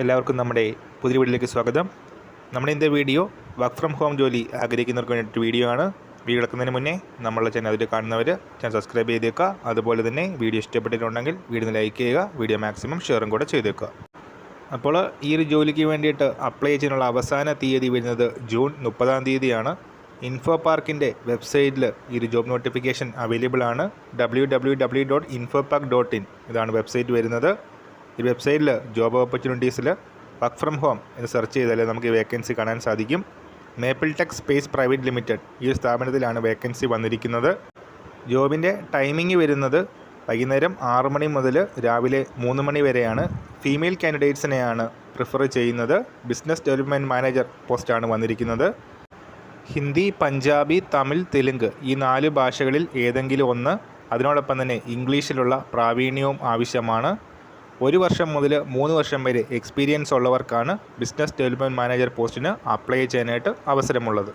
എല്ലാവർക്കും നമ്മുടെ പുതിയ വീഡിയോയിലേക്ക് സ്വാഗതം. നമ്മുടെ ഇന്നത്തെ വീഡിയോ വർക്ക് ഫ്രം ഹോം ജോലി ആഗ്രഹിക്കുന്നവർക്ക് വേണ്ടിയിട്ട് വീഡിയോ ആണ്. വീഡിയോ എടുക്കുന്നതിന് മുന്നേ നമ്മളെ ചാനൽ അതിൽ കാണുന്നവർ ചാനൽ സബ്സ്ക്രൈബ് ചെയ്തേക്കുക. അതുപോലെ തന്നെ വീഡിയോ ഇഷ്ടപ്പെട്ടിട്ടുണ്ടെങ്കിൽ വീഡിയോ ലൈക്ക് ചെയ്യുക വീഡിയോ മാക്സിമം ഷെയറും കൂടെ ചെയ്തേക്കുക. അപ്പോൾ ഈ ഒരു ജോലിക്ക് വേണ്ടിയിട്ട് അപ്ലൈ ചെയ്യാനുള്ള അവസാന തീയതി വരുന്നത് ജൂൺ മുപ്പതാം തീയതിയാണ്. ഇൻഫോ പാർക്കിന്റെ വെബ്സൈറ്റിൽ ഈ ഒരു ജോബ് നോട്ടിഫിക്കേഷൻ അവൈലബിൾ ആണ്. W W W dot info park dot in ഇതാണ് വെബ്സൈറ്റ് വരുന്നത്. ഈ വെബ്സൈറ്റിൽ ജോബ് ഓപ്പർച്യൂണിറ്റീസിൽ വർക്ക് ഫ്രം ഹോം എന്ന് സെർച്ച് ചെയ്താൽ നമുക്ക് ഈ വേക്കൻസി കാണാൻ സാധിക്കും. Maple tech space private limited ഈ ഒരു സ്ഥാപനത്തിലാണ് വേക്കൻസി വന്നിരിക്കുന്നത്. ജോബിന്റെ ടൈമിംഗ് വരുന്നത് വൈകുന്നേരം ആറ് മണി മുതൽ രാവിലെ മൂന്ന് മണി വരെയാണ്. ഫീമെയിൽ കാൻഡിഡേറ്റ്സിനെയാണ് പ്രിഫർ ചെയ്യുന്നത്. ബിസിനസ് ഡെവലപ്മെന്റ് മാനേജർ പോസ്റ്റാണ് വന്നിരിക്കുന്നത്. ഹിന്ദി പഞ്ചാബി തമിഴ് തെലുങ്ക് ഈ നാല് ഭാഷകളിൽ ഏതെങ്കിലും ഒന്ന്. അതിനോടൊപ്പം തന്നെ ഇംഗ്ലീഷിലുള്ള പ്രാവീണ്യവും ആവശ്യമാണ്. ഒരു വർഷം മുതൽ മൂന്ന് വർഷം വരെ എക്സ്പീരിയൻസ് ഉള്ളവർക്കാണ് ബിസിനസ് ഡെവലപ്മെന്റ് മാനേജർ പോസ്റ്റിന് അപ്ലൈ ചെയ്യാനായിട്ട് അവസരമുള്ളത്.